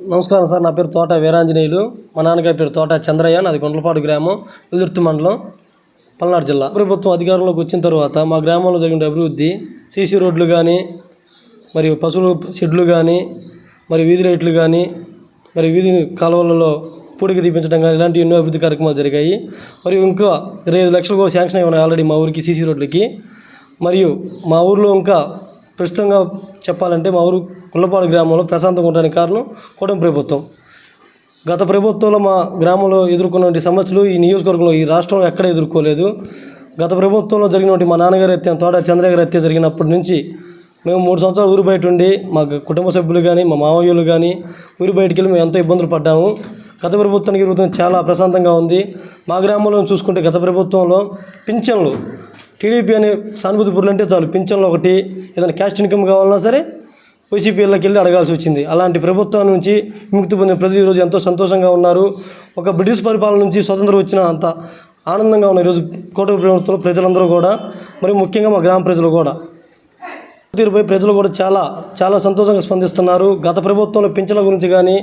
నమస్కారం సార్ నా పేరు తోట వీరాంజనేయులు. మా నాన్నగారి పేరు తోట చంద్రయ్య నాది గుండ్లపాడు గ్రామం వెదుర్తి మండలం పల్నాడు జిల్లా. ప్రభుత్వం అధికారంలోకి వచ్చిన తర్వాత మా గ్రామంలో జరిగిన అభివృద్ధి సీసీ రోడ్లు కానీ మరియు పశువుల షెడ్లు కానీ మరి వీధి లైట్లు కానీ మరి వీధి కాలువలలో పూడికి తీపించడం కానీ ఇలాంటి ఎన్నో అభివృద్ధి కార్యక్రమాలు జరిగాయి. మరియు ఇంకా ఇరవై ఐదు లక్షలకు శాంక్షన్ అయి ఉన్నాయి ఆల్రెడీ మా ఊరికి సీసీ రోడ్లకి. మరియు మా ఊర్లో ఇంకా ప్రస్తుతంగా చెప్పాలంటే మా ఊరు కుల్లపాడు గ్రామంలో ప్రశాంతంగా ఉండడానికి కారణం కూటమి ప్రభుత్వం. గత ప్రభుత్వంలో మా గ్రామంలో ఎదుర్కొన్నటువంటి సమస్యలు ఈ నియోజకవర్గంలో ఈ రాష్ట్రంలో ఎక్కడ ఎదుర్కోలేదు. గత ప్రభుత్వంలో జరిగినటువంటి మా నాన్నగారి హత్య తోట చంద్రగారి హత్య జరిగినప్పటి నుంచి మేము మూడు సంవత్సరాలు ఊరు బయట ఉండి మా కుటుంబ సభ్యులు కానీ మా మామయ్యలు కానీ ఊరు బయటికి వెళ్ళి మేము ఎంతో ఇబ్బందులు పడ్డాము. గత ప్రభుత్వానికి ప్రభుత్వం చాలా ప్రశాంతంగా ఉంది. మా గ్రామంలో చూసుకుంటే గత ప్రభుత్వంలో పింఛన్లు టీడీపీ అనే సానుభూతి పురులు అంటే చాలు. పింఛన్లు ఒకటి ఏదైనా క్యాస్ట్ ఇన్కమ్ కావాలన్నా సరే వైసీపీలోకి వెళ్ళి అడగాల్సి వచ్చింది. అలాంటి ప్రభుత్వం నుంచి విముక్తి పొందిన ప్రజలు ఈరోజు ఎంతో సంతోషంగా ఉన్నారు. ఒక బ్రిటిష్ పరిపాలన నుంచి స్వతంత్రం వచ్చిన అంత ఆనందంగా ఉన్న ఈరోజు కోట ప్రభుత్వంలో ప్రజలందరూ కూడా మరి ముఖ్యంగా మా గ్రామ ప్రజలు కూడా. తీరుపై ప్రజలు కూడా చాలా చాలా సంతోషంగా స్పందిస్తున్నారు. గత ప్రభుత్వంలో పింఛన్ల గురించి కానీ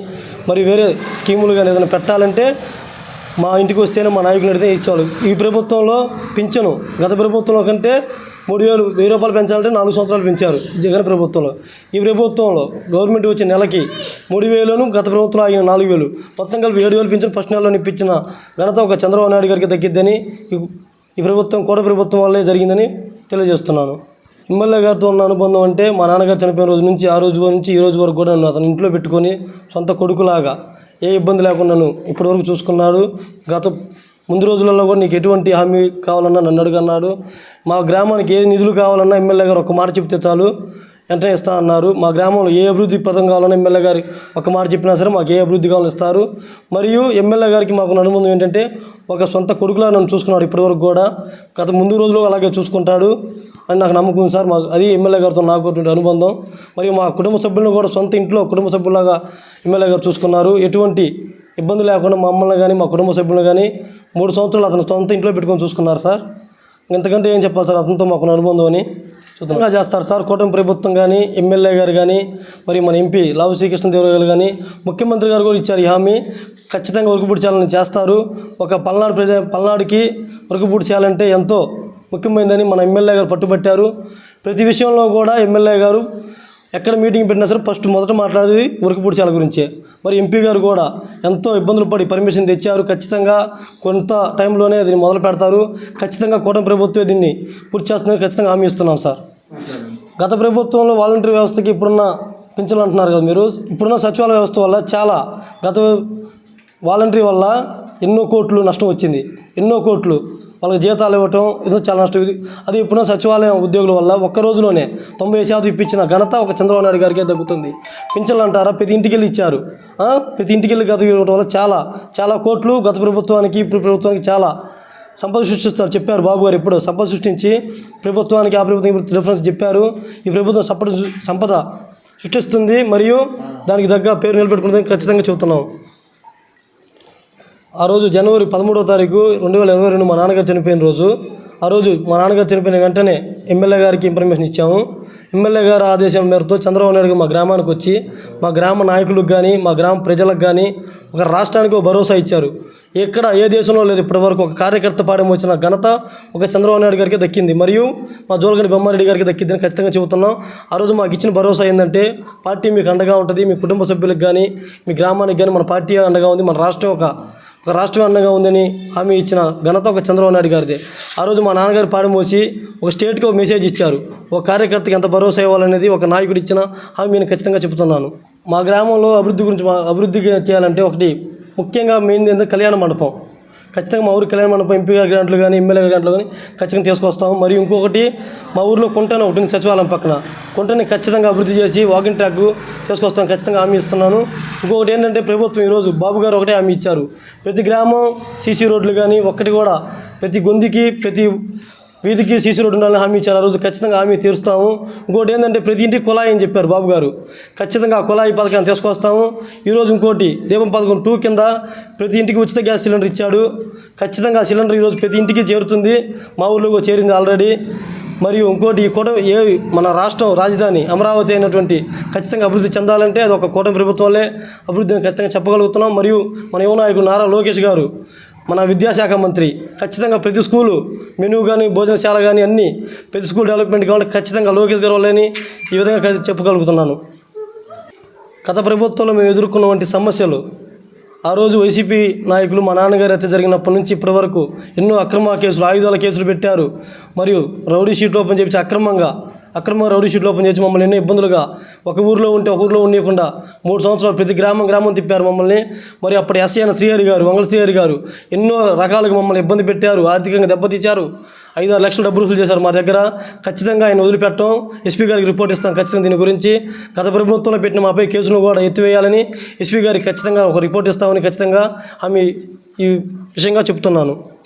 మరి వేరే స్కీములు కానీ ఏదైనా పెట్టాలంటే మా ఇంటికి వస్తేనే మా నాయకులు అడిగితే ఇచ్చేవాళ్ళు. ఈ ప్రభుత్వంలో పింఛను గత ప్రభుత్వంలో కంటే మూడు వేలు వెయ్యి రూపాయలు పెంచాలంటే నాలుగు సంవత్సరాలు పెంచారు జగన్ ప్రభుత్వంలో. ఈ ప్రభుత్వంలో గవర్నమెంట్ వచ్చే నెలకి మూడు వేలను గత ప్రభుత్వంలో ఆగిన నాలుగు వేలు. మొత్తం కలిపి ఏడు వేలు పింఛను ఫస్ట్ నెలలో ఇప్పించిన ఘనత ఒక చంద్రబాబు నాయుడు గారికి దక్కిద్దని ఈ- ఈ ప్రభుత్వం కూడా ప్రభుత్వం వల్లే జరిగిందని తెలియజేస్తున్నాను. ఎమ్మెల్యే గారితో ఉన్న అనుబంధం అంటే మా నాన్నగారు చనిపోయిన రోజు నుంచి ఆ రోజు నుంచి ఈ రోజు వరకు కూడా నన్ను అతను ఇంట్లో పెట్టుకొని సొంత కొడుకులాగా ఏ ఇబ్బంది లేకుండా నన్ను ఇప్పటివరకు చూసుకున్నాడు. గత ముందు రోజులలో కూడా నీకు ఎటువంటి హామీ కావాలన్నా నన్ను అడుగన్నాడు. మా గ్రామానికి ఏ నిధులు కావాలన్నా ఎమ్మెల్యే గారు ఒక మాట చెప్తే చాలు. వెంటనే ఇస్తా అన్నారు. మా గ్రామంలో ఏ అభివృద్ధి పథకం కావాలని ఎమ్మెల్యే గారి ఒక మాట చెప్పినా సరే మాకు ఏ అభివృద్ధి కావాలని ఇస్తారు. మరియు ఎమ్మెల్యే గారికి మాకు అనుబంధం ఏంటంటే ఒక సొంత కొడుకులా నన్ను చూసుకున్నాడు ఇప్పటివరకు కూడా. గత ముందు రోజులు అలాగే చూసుకుంటాడు అని నాకు నమ్మకం ఉంది సార్. మాకు అది ఎమ్మెల్యే గారితో నాకు అనుబంధం. మరియు మా కుటుంబ సభ్యులను కూడా సొంత ఇంట్లో కుటుంబ సభ్యులాగా ఎమ్మెల్యే గారు చూసుకున్నారు. ఎటువంటి ఇబ్బంది లేకుండా మమ్మల్ని కానీ మా కుటుంబ సభ్యులను కానీ మూడు సంవత్సరాలు అతను సొంత ఇంట్లో పెట్టుకొని చూసుకున్నారు సార్. ఇంతకంటే ఏం చెప్పాలి సార్? అతనితో మాకు అనుబంధం అని. శుద్ధంగా చేస్తారు. సార్ కూటమి ప్రభుత్వం కానీ ఎమ్మెల్యే గారు కానీ మరి మన ఎంపీ లావు శ్రీకృష్ణదేవరావు గారు కానీ ముఖ్యమంత్రి గారు కూడా ఇచ్చారు ఈ హామీ. ఖచ్చితంగా ఉరుకుపూడి చేయాలని చేస్తారు. ఒక పల్నాడు ప్రజ పల్నాడుకి ఉరుకుపూడి చేయాలంటే ఎంతో ముఖ్యమైనదని మన ఎమ్మెల్యే గారు పట్టుబట్టారు. ప్రతి విషయంలో కూడా ఎమ్మెల్యే గారు ఎక్కడ మీటింగ్ పెట్టినా సరే ఫస్ట్ మొదట మాట్లాడేది ఉరకపూడిచాల గురించే. మరి ఎంపీ గారు కూడా ఎంతో ఇబ్బందులు పడి పర్మిషన్ తెచ్చారు. ఖచ్చితంగా కొంత టైంలోనే దీన్ని మొదలు పెడతారు. ఖచ్చితంగా కూటమి ప్రభుత్వం దీన్ని పూర్తి చేస్తుందని ఖచ్చితంగా హామీ ఇస్తున్నాం సార్. గత ప్రభుత్వంలో వాలంటీర్ వ్యవస్థకి ఇప్పుడున్న పింఛన్లు అంటున్నారు కదా మీరు. ఇప్పుడున్న సచివాలయ వ్యవస్థ వల్ల చాలా గత వాలంటరీ వల్ల ఎన్నో కోట్లు నష్టం వచ్చింది. ఎన్నో కోట్లు. వాళ్ళకి జీతాలు ఇవ్వటం ఏదో చాలా నష్టం. ఇది అది ఇప్పుడున్న సచివాలయం ఉద్యోగుల వల్ల ఒక్క రోజులోనే తొంభై శాతం ఇప్పించిన ఘనత ఒక చంద్రబాబు నాయుడు గారికే దక్కుతుంది. పింఛన్లు అంటారా? ప్రతి ఇంటికి వెళ్ళి ఇచ్చారు. ప్రతి ఇంటికి వెళ్ళి గత ఇవ్వడం వల్ల చాలా చాలా కోట్లు గత ప్రభుత్వానికి ఇప్పుడు ప్రభుత్వానికి చాలా సంపద సృష్టిస్తారు చెప్పారు బాబు గారు ఇప్పుడు సంపద సృష్టించి ప్రభుత్వానికి ఆ ప్రభుత్వం డిఫరెన్స్ చెప్పారు. ఈ ప్రభుత్వం సంపద సంపద సృష్టిస్తుంది మరియు దానికి తగ్గ పేరు నిలబెట్టుకుంటుందని ఖచ్చితంగా చెబుతున్నాం. ఆ రోజు జనవరి పదమూడవ తారీఖు రెండు వేల ఇరవై రెండు మా నాన్నగారు చనిపోయిన రోజు. ఆ రోజు మా నాన్నగారు చనిపోయిన వెంటనే ఎమ్మెల్యే గారికి ఇన్ఫర్మేషన్ ఇచ్చాము. ఎమ్మెల్యే గారి ఆదేశం మేరతో చంద్రబాబు నాయుడు మా గ్రామానికి వచ్చి మా గ్రామ నాయకులకు కానీ మా గ్రామ ప్రజలకు కానీ ఒక రాష్ట్రానికి ఒక భరోసా ఇచ్చారు. ఎక్కడ ఏ దేశంలో లేదు ఇప్పటివరకు ఒక కార్యకర్త పాడేమో వచ్చిన ఘనత ఒక చంద్రబాబు నాయుడు గారికి దక్కింది. మరియు మా జోలగడ్డి బొమ్మారెడ్డి గారికి దక్కిందని ఖచ్చితంగా చెబుతున్నాం. ఆ రోజు మాకు ఇచ్చిన భరోసా ఏంటంటే పార్టీ మీకు అండగా ఉంటుంది మీ కుటుంబ సభ్యులకు కానీ మీ గ్రామానికి కానీ మన పార్టీ అండగా ఉంది మన రాష్ట్రం ఒక ఒక రాష్ట్రం అండగా ఉందని హామీ ఇచ్చిన ఘనత ఒక చంద్రబాబు నాయుడు గారిదే. ఆ రోజు మా నాన్నగారు పాడమోసి ఒక స్టేట్కి ఒక మెసేజ్ ఇచ్చారు. ఒక కార్యకర్తకి ఎంత భరోసా ఇవ్వాలనేది ఒక నాయకుడు ఇచ్చిన హామీని ఖచ్చితంగా చెబుతున్నాను. మా గ్రామంలో అభివృద్ధి గురించి మా అభివృద్ధి చేయాలంటే ఒకటి ముఖ్యంగా మెయిన్ ఏంటంటే కళ్యాణ మండపం. ఖచ్చితంగా మా ఊరు కళ్యాణ మండపం ఎంపీ గారి గ్రాంట్లు కానీ ఎమ్మెల్యే గారి గ్రాంట్లు కానీ ఖచ్చితంగా తీసుకొస్తాం మరియు ఇంకొకటి మా ఊర్లో కుంటన ఒకటి సచివాలయం పక్కన. కుంటని ఖచ్చితంగా అభివృద్ధి చేసి వాకింగ్ ట్రాక్ తీసుకొస్తాం ఖచ్చితంగా హామీ ఇస్తున్నాను. ఇంకొకటి ఏంటంటే ప్రభుత్వం ఈరోజు బాబు గారు ఒకటే హామీ ఇచ్చారు. ప్రతి గ్రామం సీసీ రోడ్లు కానీ ఒక్కటి కూడా ప్రతి గొంతుకి ప్రతి వీధికి సీసీ రోడ్డు ఉండాలని హామీ ఇచ్చారు. ఆ రోజు ఖచ్చితంగా హామీ తీరుస్తాము. ఇంకోటి ఏంటంటే ప్రతి ఇంటికి కుళాయి అని చెప్పారు బాబు గారు. ఖచ్చితంగా ఆ కుళాయి పథకాన్ని తీసుకొస్తాము. ఈరోజు ఇంకోటి దీపం పథకం టూ కింద ప్రతి ఇంటికి ఉచిత గ్యాస్ సిలిండర్ ఇచ్చాడు. ఖచ్చితంగా సిలిండర్ ఈరోజు ప్రతి ఇంటికి చేరుతుంది. మా ఊళ్ళో చేరింది ఆల్రెడీ. మరియు ఇంకోటి ఈ కూటమి ఏ మన రాష్ట్రం రాజధాని అమరావతి అయినటువంటి ఖచ్చితంగా అభివృద్ధి చెందాలంటే అది ఒక కూటమి ప్రభుత్వాలే. అభివృద్ధిని ఖచ్చితంగా చెప్పగలుగుతున్నాం. మరియు మన యువ నాయకుడు నారా లోకేష్ గారు మన విద్యాశాఖ మంత్రి ఖచ్చితంగా ప్రతి స్కూలు మెనూ కానీ భోజనశాల కానీ అన్నీ ప్రతి స్కూల్ డెవలప్మెంట్ కావాలి ఖచ్చితంగా లోకేష్ గారు వాళ్ళని ఈ విధంగా చెప్పగలుగుతున్నాను. గత ప్రభుత్వంలో మేము ఎదుర్కొన్నటువంటి సమస్యలు ఆ రోజు వైసీపీ నాయకులు మా నాన్నగారి హత్య జరిగినప్పటి నుంచి ఇప్పటి వరకు ఎన్నో అక్రమ కేసులు ఆయుధాల కేసులు పెట్టారు. మరియు రౌడీ షీట్ ఓపెన్ చేసి అక్రమంగా అక్రమ రౌడీ షీట్లు ఓపెన్ చేసి మమ్మల్ని ఎన్నో ఇబ్బందులుగా ఒక ఊరిలో ఉంటే ఒక ఊరిలో ఉండకుండా మూడు సంవత్సరాలు ప్రతి గ్రామం గ్రామం తిప్పారు మమ్మల్ని. మరి అప్పటి ఎస్సీ అయిన శ్రీహరి గారు వంగల శ్రీహరి గారు ఎన్నో రకాలుగా మమ్మల్ని ఇబ్బంది పెట్టారు ఆర్థికంగా దెబ్బతీశారు. ఐదు ఆరు లక్షలు డబ్బులు వసూలు చేశారు మా దగ్గర. ఖచ్చితంగా ఆయన వదిలిపెట్టం. ఎస్పీ గారికి రిపోర్ట్ ఇస్తాం ఖచ్చితంగా దీని గురించి. గత ప్రభుత్వంలో పెట్టిన మాపై కేసును కూడా ఎత్తివేయాలని ఎస్పీ గారికి ఖచ్చితంగా ఒక రిపోర్ట్ ఇస్తామని ఖచ్చితంగా ఆమె ఈ విషయంగా చెప్తున్నాను.